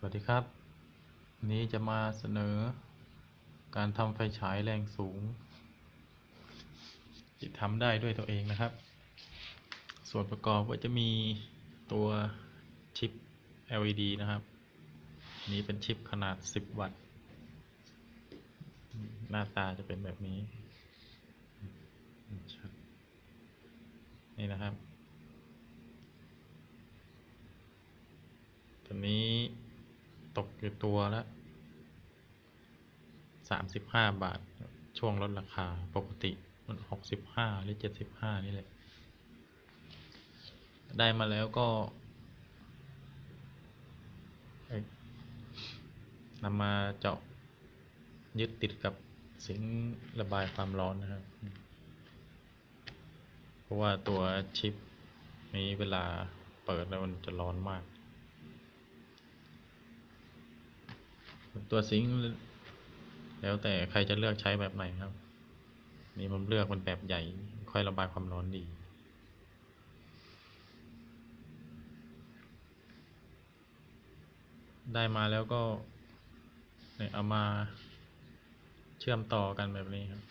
สวัสดีครับวันนี้จะมาเสนอการทำไฟฉายแรงสูงที่ทำได้ด้วยตัวเองนะครับ ส่วนประกอบก็จะมีตัวชิป LED นะครับ นี้เป็นชิปขนาด 10 วัตต์ หน้าตาจะเป็นแบบนี้ นี่นะครับ ตัวนี้ ตกอยู่ตัวละสามสิบห้าบาท ช่วงลดราคาปกติมันหกสิบห้าหรือเจ็ดสิบห้านี่แหละ ได้มาแล้วก็นำมาเจาะยึดติดกับสิงระบายความร้อนนะครับ เพราะว่าตัวชิปนี้เวลาเปิดแล้วมันจะร้อนมาก ตัวซิงค์แล้วแต่ใครจะเลือกใช้แบบไหนครับ นี่ผมเลือกมันแบบใหญ่ ค่อยระบายความร้อนดี ได้มาแล้วก็เนี่ยเอามาเชื่อมต่อกันแบบนี้ครับ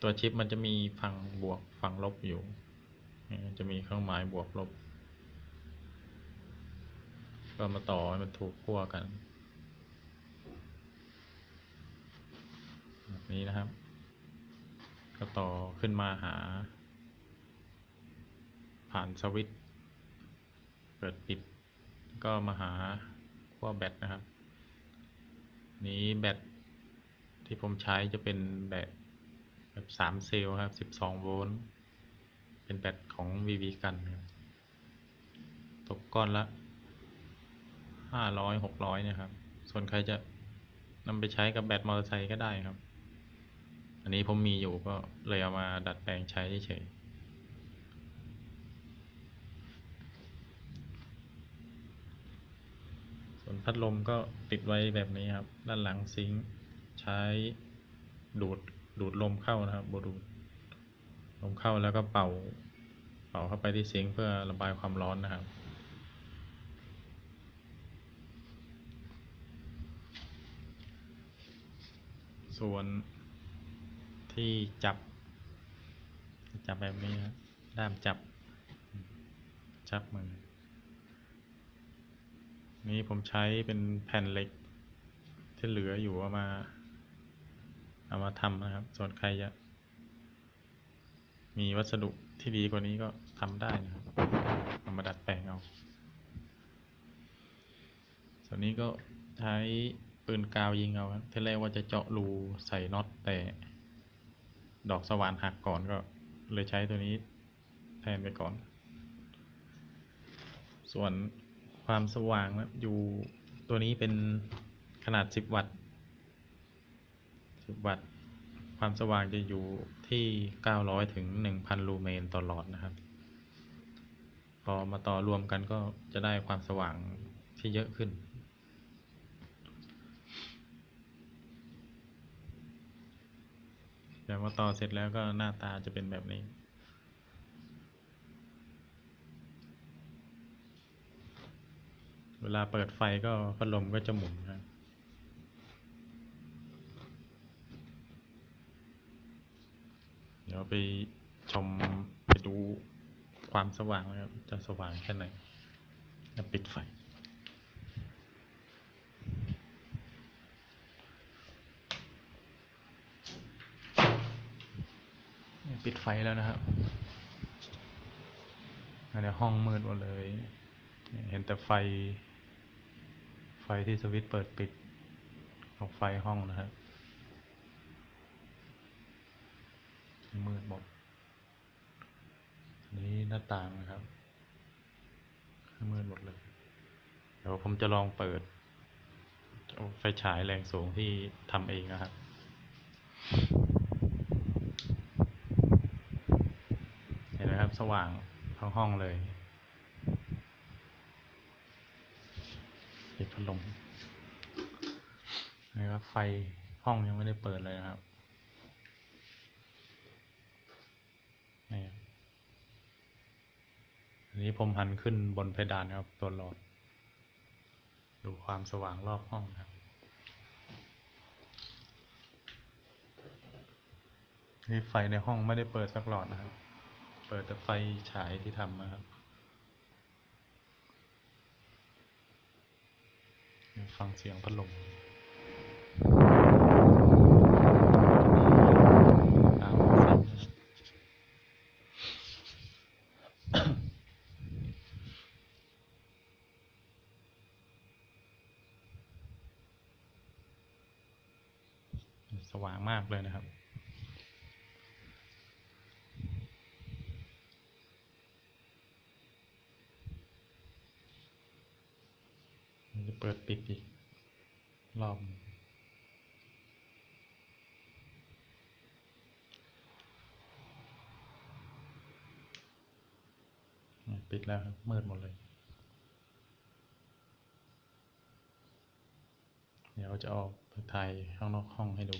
ตัวชิปมันจะมีฝั่งบวกฝั่งลบอยู่จะมีเครื่องหมายบวกลบ ก็มาต่อให้มันถูกขั้วกัน แบบนี้นะครับ ก็ต่อขึ้นมาหา ผ่านสวิตช์เปิดปิด ก็มาหาขั้วแบตนะครับ นี้แบตที่ผมใช้จะเป็นแบตแบบสามเซลล์ครับสิบสองโวลต์เป็นแบตของ VV กันตกก้อนละห้าร้อยหกร้อยเนี่ยครับ ส่วนใครจะนำไปใช้กับแบตมอเตอร์ไซค์ก็ได้ครับ อันนี้ผมมีอยู่ก็เลยเอามาดัดแปลงใช้เฉยส่วนพัดลมก็ติดไว้แบบนี้ครับ ด้านหลังซิงค์ใช้ดูดดูดลมเข้านะครับบดูดลมเข้าแล้วก็เป่า เป่าเข้าไปที่ซิงค์เพื่อระบายความร้อนนะครับส่วน ที่จับ จับแบบนี้ครับด้ามจับ จับมือ นี้ผมใช้เป็นแผ่นเหล็ก ที่เหลืออยู่เอามา เอามาทำนะครับ ส่วนใครจะมีวัสดุที่ดีกว่านี้ก็ทำได้นะครับเอามาดัดแปลงเอา ส่วนนี้ก็ใช้ปืนกาวยิงเอาครับที่แรกว่าจะเจาะรูใส่น็อตแต่ ดอกสว่านหักก่อนก็เลยใช้ตัวนี้แทนไปก่อน ส่วนความสว่างนะอยู่ตัวนี้เป็นขนาด 10 วัตต์ 10 วัตต์ ความสว่างจะอยู่ที่ 900 ถึง 1,000 ลูเมนต่อหลอดนะครับ พอมาต่อรวมกันก็จะได้ความสว่างที่เยอะขึ้น แต่ว่าต่อเสร็จแล้วก็หน้าตาจะเป็นแบบนี้เวลาเปิดไฟก็พัดลมก็จะหมุนครับเดี๋ยวไปชมไปดูความสว่างนะครับ จะสว่างแค่ไหนจะปิดไฟ ปิดไฟแล้วนะครับอันนี้ห้องมืดหมดเลย เห็นแต่ไฟ ไฟที่สวิตช์เปิดปิดของไฟห้องนะครับมืดหมดอันนี้หน้าต่างนะครับมืดหมดเลย เดี๋ยวผมจะลองเปิด ไฟฉายแรงสูงที่ทำเองนะครับ บสว่างทั้งห้องเลยปิดพัดลมนะครับไฟห้องยังไม่ได้เปิดเลยนะครับนี่อันนี้ผมหันขึ้นบนเพดานครับตัวหลอด ดูความสว่างรอบห้องนะครับ นี่ไฟในห้องไม่ได้เปิดสักหลอดนะครับ เปิดแต่ไฟฉายที่ทำนะครับฟังเสียงพัดลมตามเสียงนะครับสว่างมากเลยนะครับ มันจะเปิดปิดอีกรอบปิดแล้วครับมืดหมดเลย เดี๋ยวจะออกไปถ่ายข้างนอกห้องให้ดู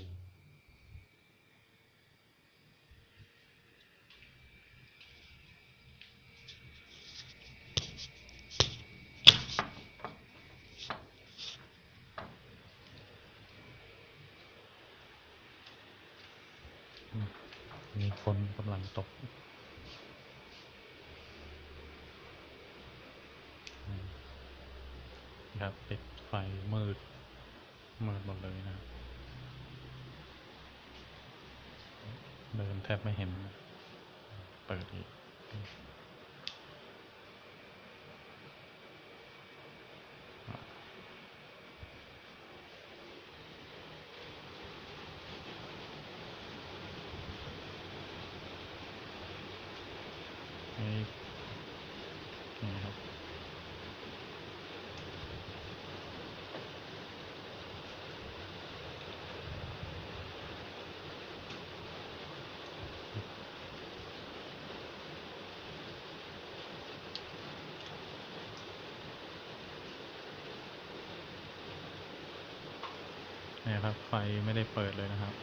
มีฝ นกำลังตก ครับปิดไฟมืด มืดหมดเลยนะ เดินแทบไม่เห็น เปิดอีกนี่นี่ครับ นี่ครับ ไฟไม่ได้เปิดเลยนะครับ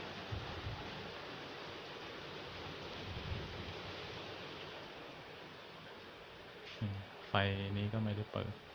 ไฟนี้ก็ไม่ได้เปิด